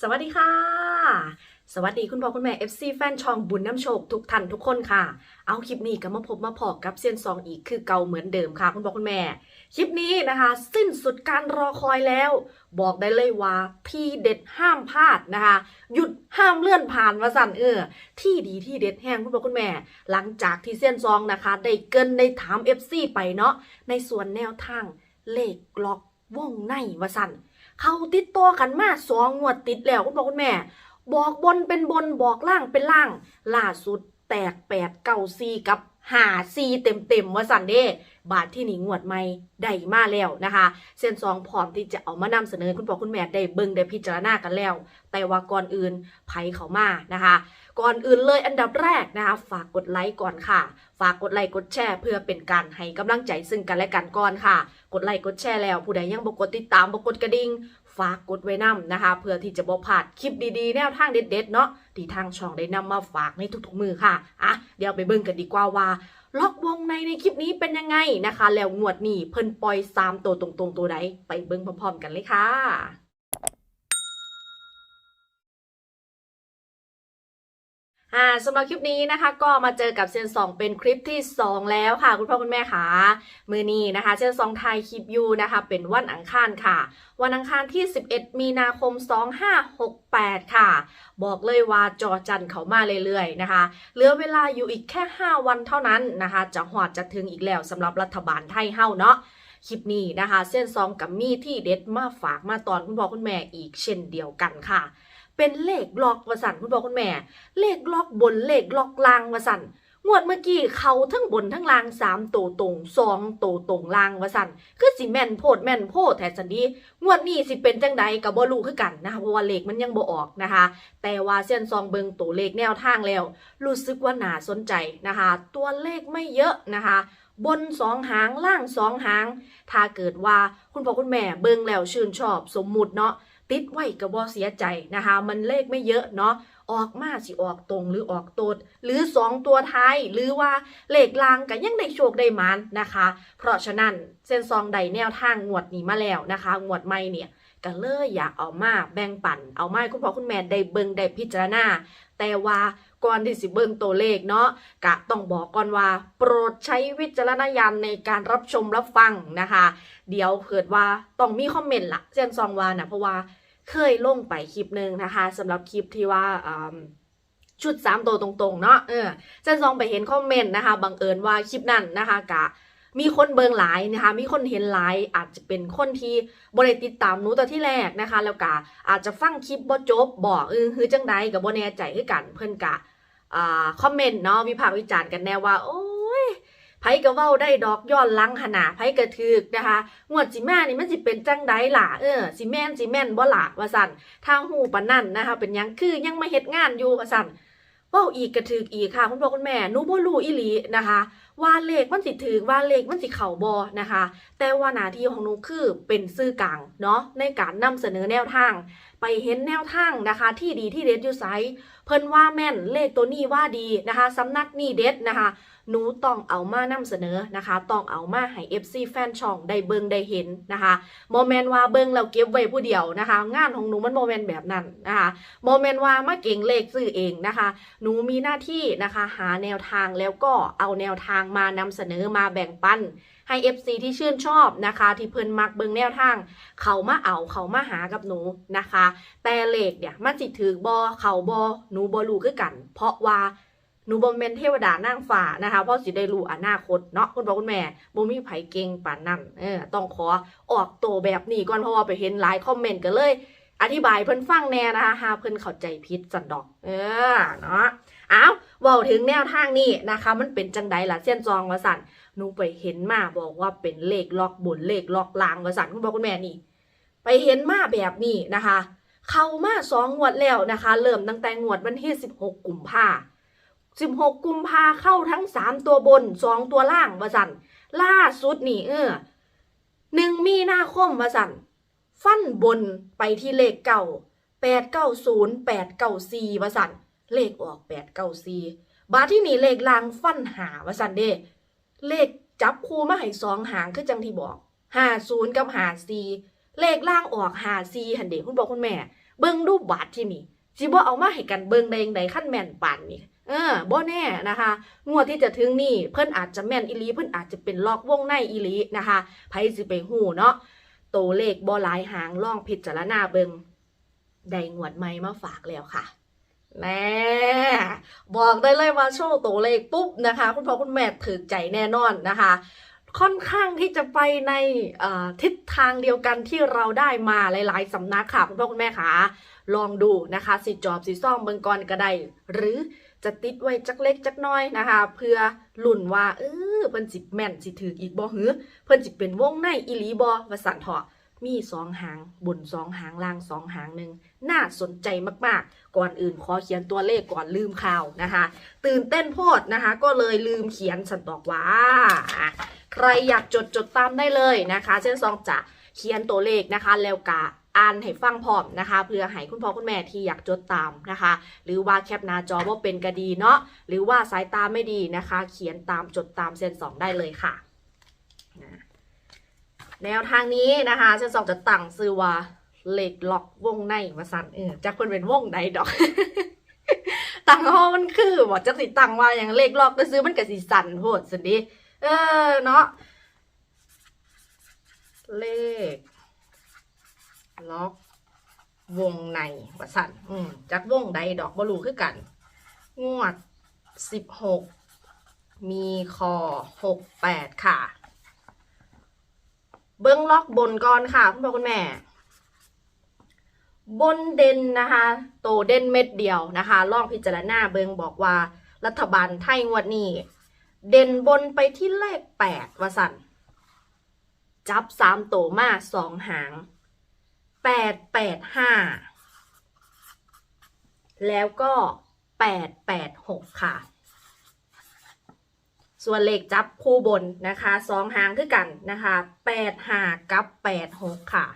สวัสดีค่ะ สวัสดีคุณพ่อคุณแม่ FC แฟนช่องบุญน้ำโชคทุกท่านทุกคนค่ะ เอาคลิปนี้ก็มาพบมาพอกับเซียนซองอีกคือเก่าเหมือนเดิมค่ะ คุณพ่อคุณแม่ คลิปนี้นะคะ สิ้นสุดการรอคอยแล้ว บอกได้เลยว่าที่เด็ดห้ามพลาดนะคะ หยุดห้ามเลื่อนผ่านวาสันเออ ที่ดีที่เด็ดแห้งคุณพ่อคุณแม่ หลังจากที่เซียนซองนะคะ ได้เกินได้ถาม FC ไปเนาะในส่วนแนวทางเลขล็อก วงในวะสันเขาติดต่อกันมาสองงวดติดแล้วคุณพ่อคุณแม่ บอกบนเป็นบนบอกล่างเป็นล่าง ล่าสุดแตกแปดเก้าซีกับ หาซีเต็มเต็มๆว่าสันเด้บาทที่หนีงวดใหม่ได้มาแล้วนะคะ เส้นซองพร้อมที่จะเอามานำเสนอคุณพ่อคุณแม่ได้เบิ่งได้พิจารณากันแล้ว แต่ว่าก่อนอื่นไผเขามานะคะ ก่อนอื่นเลยอันดับแรกนะคะ ฝากกดไลค์ก่อนค่ะ ฝากกดไลค์กดแชร์ เพื่อเป็นการให้กำลังใจซึ่งกันและกันก่อนค่ะ กดไลค์กดแชร์แล้วผู้ใดยังบ่กดติดตามบ่กดกระดิ่ง ฝากกดไว้นำนะคะ เพื่อที่จะบ่พลาดคลิปดีๆ แนวทางเด็ดๆเนาะที่ทางช่องได้นำมาฝากในทุกๆมือค่ะอะเดี๋ยวไปเบิ่งกันดีกว่าว่าล็อกวงในในคลิปนี้เป็นยังไงนะคะ แล้วงวดนี้เพิ่นปล่อย3ตัวตรงๆตัวใดไปเบิ่งพร้อมๆกันเลยค่ะ อ่าสำหรับคลิปนี้นะคะ ก็มาเจอกับเซียนสองเป็นคลิปที่ 2 แล้วค่ะ คุณพ่อคุณแม่ค่ะมือนี้นะคะเซียนสองไทยคลิปยูนะคะ เป็นวันอังคารค่ะ วันอังคารที่ 11 มีนาคม 2568 ค่ะ บอกเลยว่าจอจันเขามาเรื่อยๆนะคะเหลือเวลาอยู่อีกแค่ 5 วันเท่านั้นนะคะ จะหอดจะถึงอีกแล้วสำหรับรัฐบาลไทยเฮาเนาะคลิปนี้นะคะ เส้นซองกับมีที่เด็ดมาฝากมาตอนคุณพ่อคุณแม่อีกเช่นเดียวกันค่ะ เป็นเลขล็อกวสันคุณพ่อคุณแม่ เลขล็อกบนเลขล็อกลางวสันงวดเมื่อกี้เขาทั้งบนทั้งล่างสามตัวตรงสองตัวตรงล่างวสันคือสิแม่นโพดแม่นโพดแท้สันดีงวดนี้สิเป็นจังใดกับบ่รู้คือกันนะคะเพราะว่าเลขมันยังบ่ออกนะคะ แต่ว่าเส้นซองเบิงตัวเลขแนวทางแล้ว รู้สึกว่าน่าสนใจนะคะ ตัวเลขไม่เยอะนะคะบนสองหางล่างสองหาง ถ้าเกิดว่าคุณพ่อคุณแม่เบิ่งแล้วชื่นชอบสมมุติเนาะ ติดไว้กับ่เสียใจนะคะ มันเลขไม่เยอะเนาะออกมาสิออกตรงหรือออกตดหรือสองตัวท้ายหรือว่าเลขลางกันยังได้โชคได้มานนะคะ เพราะฉะนั้นเส้นซองใดแนวทางงวดนี้มาแล้วนะคะ งวดใหม่เนี่ยก็เลยอยากเอามาแบ่งปัน เอามาคุณพ่อคุณแม่ได้เบิงได้พิจารณาแต่ว่า ก่อนที่สิเบิ่งตัวเลขเนาะกะต้องบอกก่อนว่า โปรดใช้วิจารณญาณในการรับชมรับฟังนะคะ เดี๋ยวเกิดว่าต้องมีคอมเมนต์ละเจนซองวานะเพราะว่าเคยลงไปคลิปหนึ่งนะคะสำหรับคลิปที่ว่าชุดสามตัวตรงๆเนาะเออเจนซองไปเห็นคอมเมนต์นะคะบังเอิญว่าคลิปนั้นนะคะกะมีคนเบิงหลายนะคะ มีคนเห็นหลายอาจจะเป็นคนที่บริติดตามหนูแต่ที่แรกนะคะ แล้วก็อาจจะฟังคลิปบ่จบบอกเออคือจังใดกับบ่แน่ใจคือกันเพิ่อนกะ อ่าคอมเมนต์เนาะวิพากษ์วิจารณ์กันแน่ว่า โอ้ยไผก็เว้าได้ดอกย้อนลังขนาดไผก็ถึกนะคะงวดสิมานี่มันสิเป็นจังไดล่ะเออสิแม่นสิแม่นบ่ล่ะว่าซั่นทางหูปนั่นนะคะ เป็นยังคือยังมาเฮ็ดงานอยู่ว่าซั่นว้าอีกก็ถึกอีกค่ะ คุณพ่อคุณแม่นูบ่รู้อีหลีนะคะ ว่าเลขมันสิถือว่าเลขมันสิเข่าบอนะคะ แต่ว่าหน้าที่ของหนูคือเป็นซื่อกลางเนาะในการนำเสนอแนวทาง ไปเห็นแนวทางนะคะ ที่ดีที่เด็ดอยู่ไซเพิ่นว่าแม่นเลขตัวนี้ว่าดีนะคะสำนักนี่เด็ดนะคะ หนูต้องเอามานำเสนอนะคะต้องเอามาให้ FC แฟนช่องได้เบิงได้เห็นนะคะโมเมนต์ว่าเบิงแล้วเก็บไว้ผู้เดียวนะคะ งานของหนูมันโมเมนต์แบบนั้นนะคะโมเมนต์ว่ามาเก่งเลขซื้อเองนะคะ หนูมีหน้าที่นะคะ หาแนวทางแล้วก็เอาแนวทางมานำเสนอมาแบ่งปันให้ FC ที่ชื่นชอบนะคะ ที่เพิ่นมักเบิงแนวทาง เขามาเอาเขามาหากับหนูนะคะ แต่เลขเนี่ยมันสิถือบอเขาบอหนูบอรู้คือกัน เพราะว่า หนูบ่แม่นเทวดานางฟ้านะคะเพราะสิได้รู้อนาคตเนาะคุณพ่อคุณแม่บ่มีไผเก่งปานนั้นเออต้องขอออกตัวแบบนี้ก่อนเพราะว่าไปเห็นหลายคอมเมนต์กันเลย อธิบายเพิ่นฟังแน่นะคะหาเพิ่นเข้าใจผิดสันดอก เออเนาะเอาวเว้าถึงแนวทางนี้นะคะ มันเป็นจังใดล่ะเส้นจองว่าสั่นหนูไปเห็นมาบอกว่าเป็นเลขล็อกบนเลขล็อกลางว่าสั่นคุณพ่อคุณแม่นี่ ไปเห็นมาแบบนี้นะคะ เข้ามาสองงวดแล้วนะคะ เริ่มตั้งแต่งวดวันที่16กุมภา 16 กุมภาเข้าทั้ง 3 ตัวบน 2 ตัวล่างว่าสันล่าสุดนี่เออหนึ่งมีนาคมว่าสันฟันบนไปที่เลขเก่า890 894ว่าสันเลขออก894บาทที่นี่เลขลางฟันหาว่าสันเด้เลขจับคู่มาให้สองหางคือจังที่บอก50กับ54เลขล่างออกหาซีหันเด็กคุณบอกคุณแม่ เบิ่งรูปบาทที่นี่สิบ่เอามาให้กันเบิ่งได้ยังไดขั้นแม่นปานนี่ เออบ่แน่นะคะ งวดที่จะถึงนี่เพิ่นอาจจะแม่นอีลีเพิ่นอาจจะเป็นล็อกวงในอีลีนะคะไผสิไปฮู้เนาะตัวเลขบ่หลายหางล่องพิจารณาเบิงได้งวดใหม่มาฝากแล้วค่ะแน่บอกได้เลยว่าโชว์ตัวเลขปุ๊บนะคะ คุณพ่อคุณแม่ถือใจแน่นอนนะคะ ค่อนข้างที่จะไปในทิศทางเดียวกันที่เราได้มาหลาย ๆสำนักค่ะคุณพ่อคุณแม่คะลองดูนะคะสิจอบสิซ่องเบิงกอนก็ได้หรือ จะติดไว้จักเล็กจักน้อยนะคะ เพื่อลุ่นว่าเออเพิ่นสิแม่นสิถืออีกบ่หือเพิ่นสิเป็นวงในอีหลีบ่ว่าสั่นเถาะมีสองหางบนสองหางล่างสองหางหนึ่งน่าสนใจมากๆ ก่อนอื่นขอเขียนตัวเลขก่อนลืมข่าวนะคะ ตื่นเต้นโพดนะคะ ก็เลยลืมเขียนสันตอกว่า ใครอยากจดจดตามได้เลยนะคะเช่นซองจะเขียนตัวเลขนะคะแล้วกะ อ่านให้ฟังพร้อมนะคะ เพื่อให้คุณพ่อคุณแม่ที่อยากจดตามนะคะ หรือว่าแคปหน้าจอว่าเป็นก็ดีเนาะหรือว่าสายตาไม่ดีนะคะ เขียนตามจดตามเส้นสองได้เลยค่ะแนวทางนี้นะคะเส้นสองจะตั้งซื้อว่าเหลขล็อกวงในมาสั่นเออจากคนเป็นวงใดดอกตั้งห้อมันคือบอกจะสิดตั้งว่าอย่างเลขล็อกก็ซื้อมันกับสีสันโพดสิดิเออเนาะเลข ล็อกวงในว่าสั่นอืมจากวงใดดอกบลูคือกัน งวดสิบหกมีคอหกแปดค่ะ เบิ้องล็อกบนก่อนค่ะ คุณพ่อคุณแม่ บนเด่นนะคะ โตเด่นเม็ดเดียวนะคะลองพิจารณาเบิงบอกว่ารัฐบาลไทยงวดนี้ เด่นบนไปที่เลขแปดวสันจับสามโตมาสองหาง แปดแปดห้าแล้วก็แปดแปดหกค่ะ ส่วนเลขจับคู่บนนะคะสองหางคือกันนะคะแปดห้ากับแปดหกค่ะ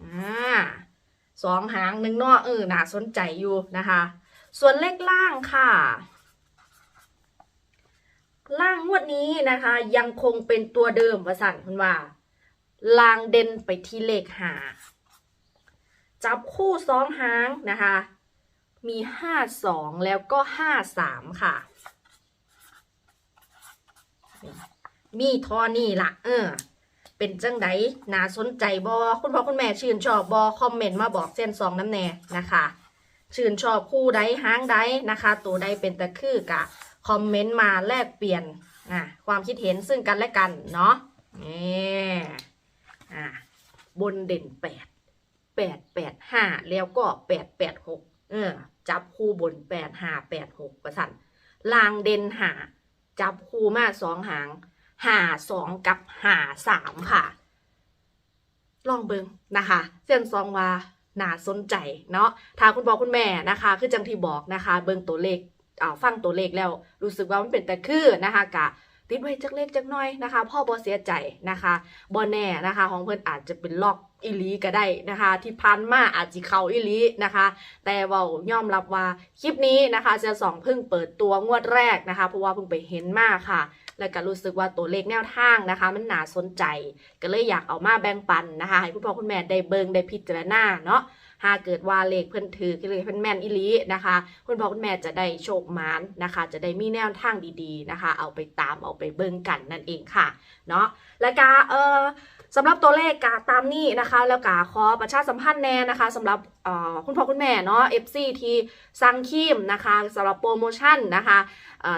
อ่าสองหางหนึ่งนอเออน่าสนใจอยู่นะคะ ส่วนเลขล่างค่ะ ล่างงวดนี้นะคะยังคงเป็นตัวเดิมวสันคุณว่า ลางเด่นไปที่เลขหาจับคู่สองหางนะคะ มีห้าสองแล้วก็ห้าสามค่ะ มีทอนี่ละเออ เป็นจังไดน่าสนใจบอคุณพ่อคุณแม่ชื่นชอบบอคอมเมนต์มาบอกเส้นสองน้ำแน่นะคะชื่นชอบคู่ใดหางใดนะคะ ตัวใดเป็นตะคือกะ คอมเมนต์มาแลกเปลี่ยนอะความคิดเห็นซึ่งกันและกัน เนาะนี่ อะบนเด่นแปดแปดแปดห้าแล้วก็แปดแปดหกเออจับคู่บนแปดห้าแปดหกประสันลางเด่นหาจับคู่มาสองหางหาสองกับหาสามค่ะ ลองเบิงนะคะ เส้นซองว่าน่าสนใจเนาะถ้าคุณพ่อคุณแม่นะคะ คือจังที่บอกนะคะ เบิงตัวเลขฟังตัวเลขแล้ว รู้สึกว่ามันเป็นแต่คือนะคะกะ ติดไว้จักเล็กจักน้อยนะคะพ่อบอเสียใจนะคะบอแน่นะคะของเพิ่นอาจจะเป็นล็อกอีหลีก็ได้นะคะ ที่พันมาอาจจะเข้าอีหลีนะคะ แต่ว่ายอมรับว่าคลิปนี้นะคะเจะสองเพิ่งเปิดตัวงวดแรกนะคะ เพราะว่าเพิ่งไปเห็นมากค่ะ แล้วก็รู้สึกว่าตัวเลขแนวทางนะคะ มันน่าสนใจ ก็เลยอยากเอามาแบ่งปันนะคะ ให้คุณพ่อคุณแม่ได้เบิงได้พิจารณาเนาะ หากเกิดว่าเลขเพิ่นถือเลขเพิ่นแม่นอีลีนะคะคุณพ่อคุณแม่จะได้โชคมานนะคะ จะได้มีแนวทางดีๆนะคะ เอาไปตามเอาไปเบิงกันนั่นเองค่ะเนาะแล้วก็เออสำหรับตัวเลขกาตามนี้นะคะ แล้วกาขอประชาสัมพันธ์แน่นะคะสำหรับเอ่อคุณพ่อคุณแม่เนาะ FC ที่สั่งคีมนะคะสำหรับโปรโมชั่นนะคะ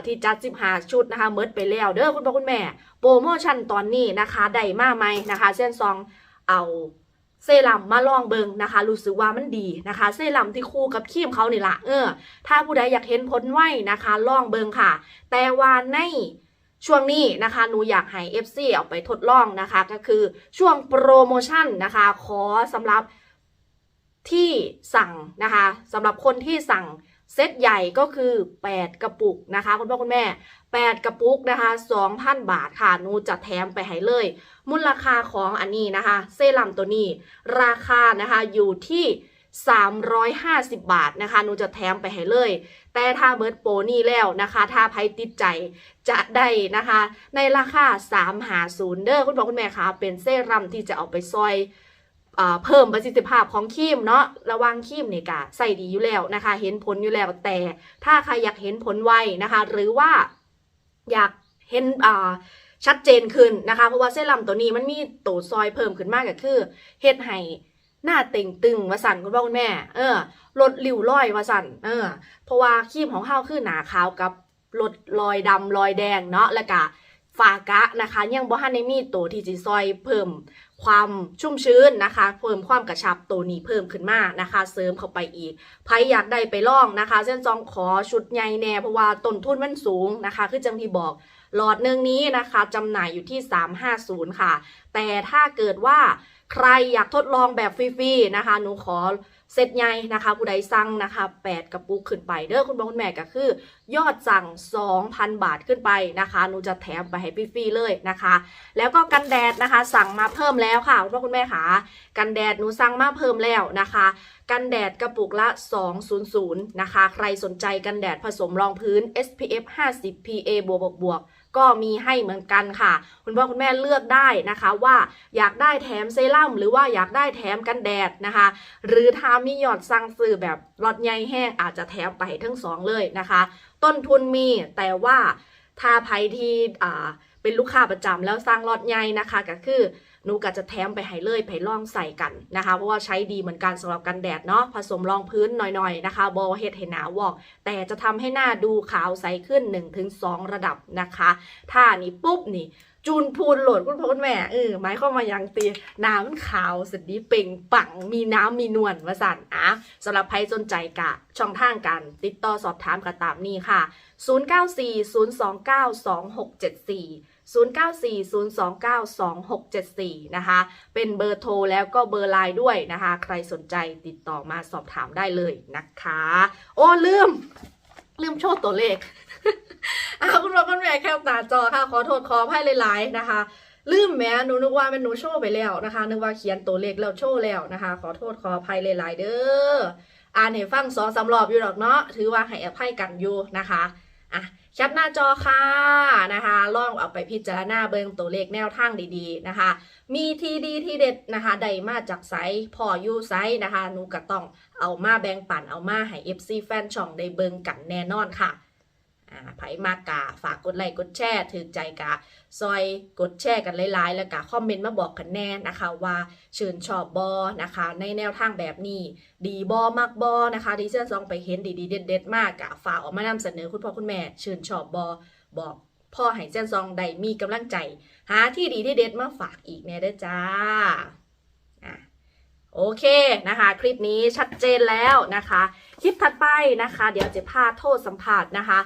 ที่จัด15ชุดนะคะเมิดไปแล้วเด้อคุณพ่อคุณแม่ โปรโมชั่นตอนนี้นะคะได้มาไหมนะคะเส้นซองเอา เซรั่มมาลองเบิงนะคะ รู้สึกว่ามันดีนะคะ เซรั่มที่คู่กับครีมเขานี่ละเออ ถ้าผู้ใดอยากเห็นผลไวนะคะ ลองเบิงค่ะ แต่ว่าในช่วงนี้นะคะหนูอยากให้ FC เอาไปทดลองนะคะ ก็คือช่วงโปรโมชั่นนะคะ ขอสำหรับที่สั่งนะคะสำหรับคนที่สั่งเซตใหญ่ก็คือ 8 กระปุกนะคะ คุณพ่อคุณแม่ 8 กระปุกนะคะ 2,000 บาทค่ะนูจะแถมไปให้เลย มูลค่าของอันนี้นะคะ เซรั่มตัวนี้ ราคานะคะอยู่ที่ 350 บาทนะคะนูจะแถมไปให้เลย แต่ถ้าเบิร์ดโปนี่แล้วนะคะ ถ้าใครติดใจจะได้นะคะ ในราคา3หาศูนย์เด้อคุณพ่อคุณแม่คะเป็นเซรั่มที่จะเอาไปซอยเพิ่มประสิทธิภาพของครีมเนาะระวังครีมนี่กะใส่ดีอยู่แล้วนะคะ เห็นผลอยู่แล้วแต่ถ้าใครอยากเห็นผลไวนะคะ หรือว่า อยากเห็นอ่าชัดเจนขึ้นนะคะ เพราะว่าเส้นลำตัวนี้มันมีตัวซอยเพิ่มขึ้นมากก็คือเฮ็ดให้หน้าเต่งตึงวาสันคุณพ่อคุณแม่ เออลดริ้วรอยวาสันเออ เพราะว่าครีมของเฮาคือหนาขาวกับลดรอยดำรอยแดงเนาะแล้วก็ฝากะนะคะ ยังบ่ทันได้มีตัวที่จะซอยเพิ่ม ความชุ่มชื้นนะคะ เพิ่มความกระชับตัวนี้เพิ่มขึ้นมานะคะ เสริมเข้าไปอีกใครอยากได้ไปลองนะคะ เส้นจองขอชุดใหญ่แน่เพราะว่าต้นทุนมันสูงนะคะ คือจังที่บอกหลอดหนึ่งนี้นะคะจำหน่ายอยู่ที่ 350 ค่ะ แต่ถ้าเกิดว่าใครอยากทดลองแบบฟรีๆนะคะ หนูขอ เซตใหญ่นะคะผู้ใดสั่งนะคะ8กระปุกขึ้นไปเด้อคุณพ่อคุณแม่ก็คือ ยอดสั่ง 2,000 บาทขึ้นไปนะคะหนูจะแถมไปให้ฟรีๆเลยนะคะ แล้วก็กันแดดนะคะ สั่งมาเพิ่มแล้วค่ะคุณพ่อคุณแม่ค่ะกันแดดหนูสั่งมาเพิ่มแล้วนะคะกันแดดกระปุกละ 200 นะคะ ใครสนใจกันแดดผสมรองพื้น SPF 50 PA บวกบวกบวก ก็มีให้เหมือนกันค่ะ คุณพ่อคุณแม่เลือกได้นะคะว่าอยากได้แถมเซรั่มหรือว่าอยากได้แถมกันแดดนะคะ หรือถ้ามียอดสั่งซื้อแบบล็อดใยแห้งอาจจะแถมไปทั้งสองเลยนะคะ ต้นทุนมีแต่ว่าทาไพที่อ่า เป็นลูกค้าประจำแล้วสร้างลอดใหญ่นะคะ ก็คือหนูก็จะแถมไปให้เลยไปล่องใส่กันนะคะ เพราะว่าใช้ดีเหมือนกันสำหรับกันแดดเนาะผสมรองพื้นหน่อยๆนะคะบอเฮ็ดให้หนาวอก แต่จะทำให้หน้าดูขาวใสขึ้น 1-2 ระดับนะคะ ถ้านี้ปุ๊บนี่ จูนพูนโหลดคุณพ่อคุณแม่เออหมายความว่ายังตีน้ำขาวสดีเปล่งปังมีน้ำมีนวลว่าสันอะสำหรับใครสนใจกะ ช่องทางการติดต่อสอบถามกันตามนี้ค่ะ 0940292674 0940292674 นะคะ เป็นเบอร์โทรแล้วก็เบอร์ไลน์ด้วยนะคะ ใครสนใจติดต่อมาสอบถามได้เลยนะคะ โอ้ลืม ลืมโชว์ตัวเลข อะคุณพ่อคุณแม่แคปหน้าจอค่ะ ขอโทษขออภัยหลายๆนะคะลืมแหม่หนูนึกว่าเป็นหนูโชว์ไปแล้วนะคะนึกว่าเขียนตัวเลขแล้วโชว์แล้วนะคะ ขอโทษขออภัยหลายๆเด้ออ่านให้ฟังสองสามรอบอยู่ดอกเนาะถือว่าให้อภัยกันอยู่นะคะอะแคปหน้าจอค่ะนะคะลองเอาไปพิจารณาเบิ่งตัวเลขแนวทางดีๆนะคะ มีทีดีทีเด็ดนะคะใดมาจากไซส์พออยู่ไซส์นะคะหนูก็ต้องเอามาแบ่งปันเอามาให้ FC แฟนช่องได้เบิ่งกันแน่นอนค่ะ อ่าไผมากกะฝากกดไลค์กดแชร์ถือใจกะซอยกดแชร์กันหลายๆ แล้วกะคอมเมนต์มาบอกกันแน่นะคะว่าชื่นชอบบอนะคะ ในแนวทางแบบนี้ดีบอมากบอนะคะดิฉันซองไปเห็นดีๆเด็ดๆมากกะฝากออกมานำเสนอคุณพ่อคุณแม่ชื่นชอบบอบอกพ่อให้เส้นซองได้มีกำลังใจ หาที่ดีที่เด็ดมาฝากอีกแน่เด้จ้าอะโอเคนะคะ คลิปนี้ชัดเจนแล้วนะคะ คลิปถัดไปนะคะ เดี๋ยวจะพาโทษสัมภาษณ์นะคะ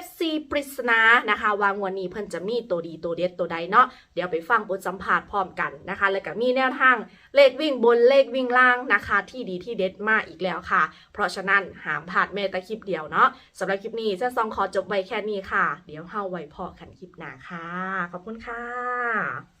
FC ปริศนานะคะวางวันนี้เพิ่นจะมีตัวดีตัวเด็ดตัวใดเนาะเดี๋ยวไปฟังบทสัมภาษณ์พร้อมกันนะคะ แล้วก็มีแนวทางเลขวิ่งบนเลขวิ่งล่างนะคะ ที่ดีที่เด็ดมากอีกแล้วค่ะ เพราะฉะนั้นหามพลาดแม้แต่คลิปเดียวเนาะสำหรับคลิปนี้เส้นซองขอจบไว้แค่นี้ค่ะ เดี๋ยวเฮาไว้พอกันคลิปหน้าค่ะ ขอบคุณค่ะ